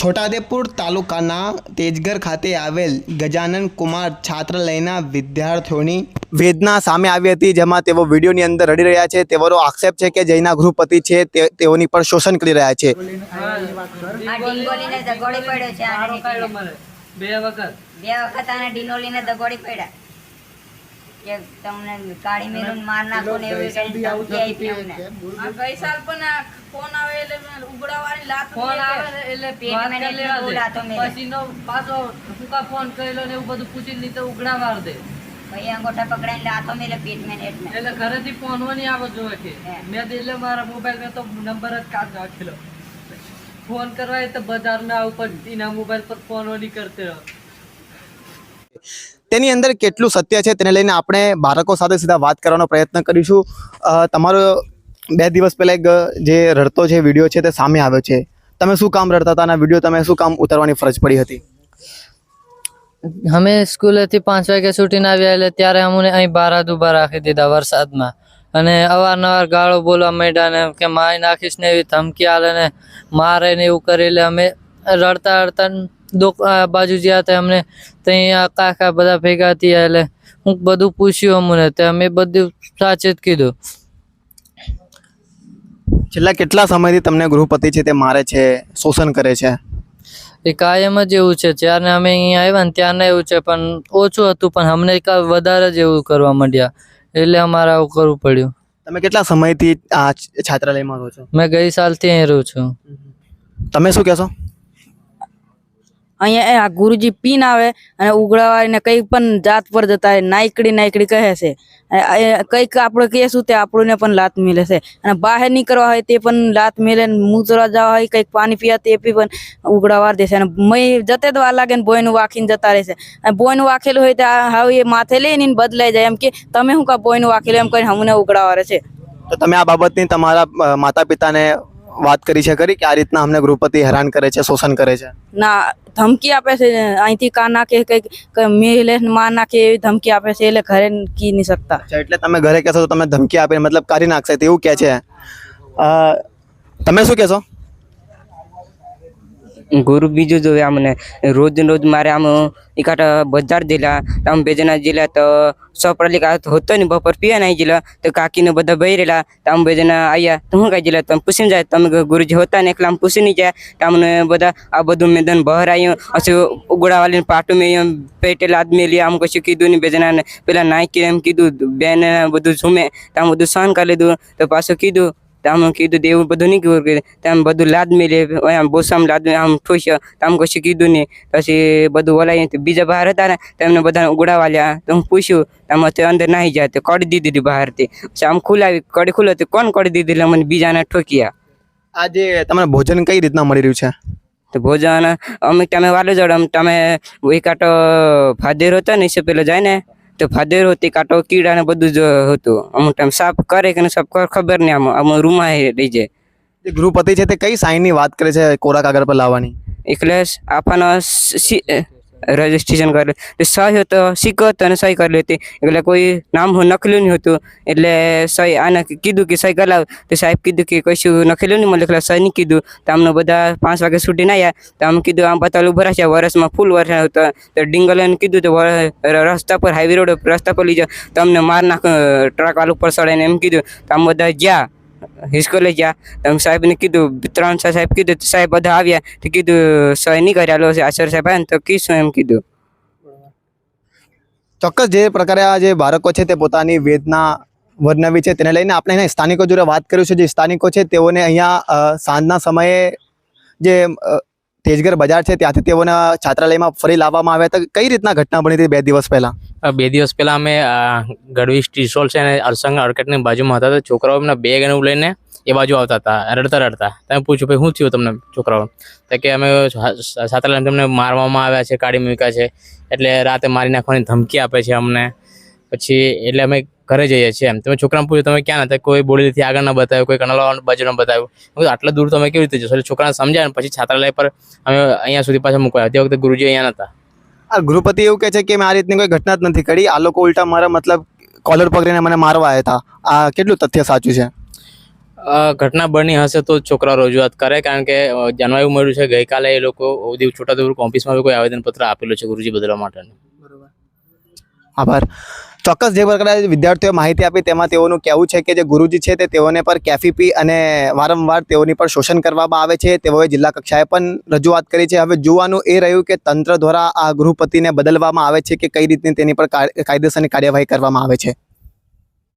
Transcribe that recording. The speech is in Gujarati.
છોટાદેપુર તાલુકાના તેજગર ખાતે આવેલ ગજાનન કુમાર છાત્રાલયના વિદ્યાર્થીઓની વેદના સામે આવી હતી જેમાં તેઓ વિડીયોની અંદર રડી રહ્યા છે. તેઓનો આક્ષેપ છે કે જૈના ગૃહપતિ છે તે તેઓની પર શોષણ કરી રહ્યા છે. બે વખત. બે વખત આને ડીંગોલીને દગોડી પડ્યા. કે તમને કાળી મેરૂન માર નાખો ને એવી કઈ ધમકી આપી અમને આ ગઈ સાલ પણ આ ફોન આવે એટલે મેં ઉગડાવવાની લાત ફોન આવે એટલે પેટ મેને. બોલાતો મેલે. પછી નો પાછો હું ફોન કરેલો ને એવું બધું પૂછી લીધો ઉઘડા વાર દે. ભાઈ અંગોઠા પકડાઈને લાતો મેલે પેટ મેં એટલે ઘરે એટલે ઘરેથી ફોન નહીં આવો જોવે કે. મેં તો એટલે મારા મોબાઈલ મે તો નંબર જ કાઢ નાખેલો ફોન કરવા એ તો બજારમાં આવું પણ એના મોબાઈલ પર ફોન નહીં કરતે રહો તેની અંદર કેટલું સત્ય છે તેને લઈને આપણે બાળકો સાથે સીધા વાત કરવાનો પ્રયત્ન કરીશું. તમારો બે દિવસ પહેલાં એક, જે રડતો છે વીડિયો છે તે સામે આવ્યો છે. તમે શું કામ રડતા હતા અને વીડિયો તમે શું કામ ઉતારવાની ફરજ પડી હતી? અમે સ્કૂલેથી પાંચ વાગે છૂટીને આવ્યા એટલે ત્યારે અમને અહીં બારાદ ઊભા રાખી દીધા વરસાદમાં. અને અવારનવાર ગાળો બોલવા માંડ્યા ને કે મારી નાખીશ ને એવી ધમકી આલે ને મારે ને એવું કરી એટલે અમે રડતા રડતા દો બાજુ જ્યાં હતા અમને ત્યાં કાકા બધા ભેગા થયા એટલે હું બધું પૂછ્યું અમને તે અમે બધું સાચે જ કીધું. છેલ્લા કેટલા સમયથી તમને ગૃહપતિ છે તે મારે છે શોષણ કરે છે? એ કાયમ જ એવું છે જ્યારે અમે અહીંયા આવ્યા ને ત્યારને એવું છે પણ ઓછું હતું પણ અમને વધારે જ એવું કરવા માંડ્યા એટલે અમારે આવું કરવું પડ્યું. તમે કેટલા સમયથી આ છાત્રાલયમાં રહો છો? મેં ગઈ સાલથી અહીં રહું છું. તમે શું કહેશો? અહીંયા આ ગુરુજી પીન આવે અને ઉગડાવાને કઈ પણ જાત પર જતા નાયકડી નાયકડી કહે છે. કંઈક આપણે કહીશું તે આપણને પણ લાત મિલે છે. અને બહાર નીકળવા હોય તે પણ લાત મિલે મૂતરા જવા હોય કંઈક પાણી પીવા તે બી પણ ઉગડાવાર દેશે અને મય જતે વાર લાગે ને બોયનું વાખીને જતા રહેશે અને બોયનું વાખેલું હોય તો હવે એ માથે લઈને બદલાઈ જાય. એમ કે, તમે શું કા બોયનું વાખેલું? એમ કરીને અમને ઉગડાવારે છે. તો તમે આ બાબતની તમારા માતા પિતાને વાત કરી છે ખરી કે આ રીતના અમને ગૃહપતિ હેરાન કરે છે શોષણ કરે છે? ના ધમકી આપે છે અહીંથી કા નાખે કંઈક મેલે માર નાખે એવી ધમકી આપે છે એટલે ઘરે કી નહીં શકતા. એટલે તમે ઘરે કહેશો તો તમે ધમકી આપે મતલબ કાઢી નાખશે તેવું કહે છે? તમે શું કહેશો? गुरु बीजू जो है हमने रोज रोज मारे हम इकट्ठा बाजार दिला तो हम बेजना जिला तो सौ पढ़ा लिखा तो होता नहीं बपर पिया नहीं जिला तो काकी ने बदा बही रेला तो हम बेजना आया तो हूँ का जिला तो हम पूछने जाए तो हम गुरु जी होता नहीं एकला हम पूछी नहीं जाए तो हमने बदा आ बधु मैदान बहर आई ऐसे उगड़ा वाले पाटू में हम पेटेल आदमी लिया हमको कशु कीधु नहीं बेजना ने પેલા નાઈ એમ કીધું બેન બધું ઝૂમે તો આમ બધું સહન કરી લીધું તો પાછું કીધું તો આમ કીધું એવું બધું નહીં કીધું તો આમ બધું લાદ લે આમ બોસામ લાદમી આમ ઠોસ્યો આમ કશું કીધું નહીં. પછી બધું ઓલાય બીજા બહાર હતા ને તેમને બધાને ઉગડાવા લ્યા. તો હું પૂછ્યું આમાં તે અંદર નાહી જાય તો કડી દીધી હતી બહારથી. પછી આમ ખુલાવી કડી ખુલ્લો તો કોણ કડી દીધી? એટલે મને બીજાને ઠોક્યા. આજે તમને ભોજન કઈ રીતના મળી રહ્યું છે? તો ભોજન અમે તમે વાલો જોડે તમે ટાઈમે એ કાંટો ફાધેર હતો ને એ પેલો જાય ને તો ફાધેર હોતી કાંટો કીડા ને બધું જ હતું. અમુક ટાઈમ સાફ કરે કે સાફ કરે ખબર નહીં આમ આમ રૂમમાં રહી જાય. જે ગૃહપતિ છે તે કઈ સાઈનની વાત કરે છે? કોરા કાગળ પર લાવવાની. એટલે આપણને રજીસ્ટ્રેશન કરે તો સહી હતો સિક્કો અને સહી કરેલી હતી. એટલે કોઈ નામ હું નખલું નહીં હતું. એટલે સહી આને કીધું કે સહી કરાવ. તો સાહેબ કીધું કે કશું નખેલું નહીં મને લખેલા સહી નહીં કીધું. તો અમને બધા પાંચ વાગે છૂટીને આવ્યા તો આમ કીધું, આમ પતાલું ભરાશે વરસમાં ફૂલ વરસાદ હતો. તો ડિંગલને કીધું તો રસ્તા પર હાઈવે રોડ રસ્તા પર લઈ જાઓ. તો અમને માર નાખ, ટ્રક આલુ પર ચડાવીને એમ કીધું. તો આમ બધા જ્યાં હિસ્કોલે ગયા. તો સાહેબને કીધું, ત્રણ ચાર સાહેબ કીધું, તો સાહેબ બધા આવ્યા. તો કીધું સહી નહીં કર્યા? છે આચાર્ય સાહેબ આવ્યા તો કીશું એમ કીધું. ચોક્કસ જે પ્રકારે આ જે બાળકો છે તે પોતાની વેદના વર્ણવી છે તેને લઈને આપણે અહીંયા સ્થાનિકો જોડે વાત કર્યું છે. જે સ્થાનિકો છે તેઓને અહીંયા સાંજના સમયે જે તેજગર બજાર છે, ત્યાંથી તેઓને છાત્રાલયમાં ફરી લાવવામાં આવ્યા હતા. કઈ રીતના ઘટના બની હતી બે દિવસ પહેલા? બે દિવસ પહેલા અમે ગઢવી સ્ટીસોલ છે અને અરસંગ અર્કેટની બાજુમાં હતા. તો છોકરાઓ એમના બેગ અને લઈને એ બાજુ આવતા હતા, રડતા રડતા. તમે પૂછ્યું, ભાઈ, શું થયું તમને છોકરાઓ તો કે અમે છાત્રાલયમાં તમને મારવામાં આવ્યા છે, કાઢી મૂક્યા છે. એટલે રાતે મારી નાખવાની ધમકી આપે છે અમને. પછી એટલે અમે ઘરે જઈએ છીએ એમ. તમે છોકરાને પૂછ્યું તમે ક્યાં હતા? કોઈ બોડીથી આગળ ના બતાવ્યું? કોઈ કનલા બાજુ ના બતાવ્યું? આટલા દૂર તમે કેવી રીતે જશો? એટલે છોકરાને સમજાય પછી છાત્રાલય પર અમે અહીંયા સુધી પાછા મૂકવા તે વખતે ગુરુજી અહીંયા નહોતા આ ગૃહપતિ એવું કહે છે કે મેં આ રીતની કોઈ ઘટના જ નથી કરી. આ લોકો ઉલટા મારા મતલબ કોલર પકડીને મને મારવા આવ્યા હતા. આ કેટલું તથ્ય સાચું છે? ઘટના બની હશે તો છોકરા રજૂઆત કરે કારણ કે જાણવા એવું મળ્યું છે ગઈકાલે એ લોકો ઉદય છોટાઉદેપુર ઓફિસમાં કોઈ આવેદનપત્ર આપેલું છે ગુરુજી બદલવા માટેનું. આભાર. ચોક્કસ જે પ્રકારે વિદ્યાર્થીઓએ માહિતી આપી તેમાં તેઓનું કહેવું છે કે જે ગુરુજી છે તે તેઓને પર કેફી પી અને વારંવાર તેઓની પર શોષણ કરવામાં આવે છે. તેઓએ જિલ્લા કક્ષાએ પણ રજૂઆત કરી છે. હવે જોવાનું એ રહ્યું કે તંત્ર દ્વારા આ ગૃહપતિને બદલવામાં આવે છે કે કઈ રીતની તેની પર કાયદેસરની કાર્યવાહી કરવામાં આવે છે.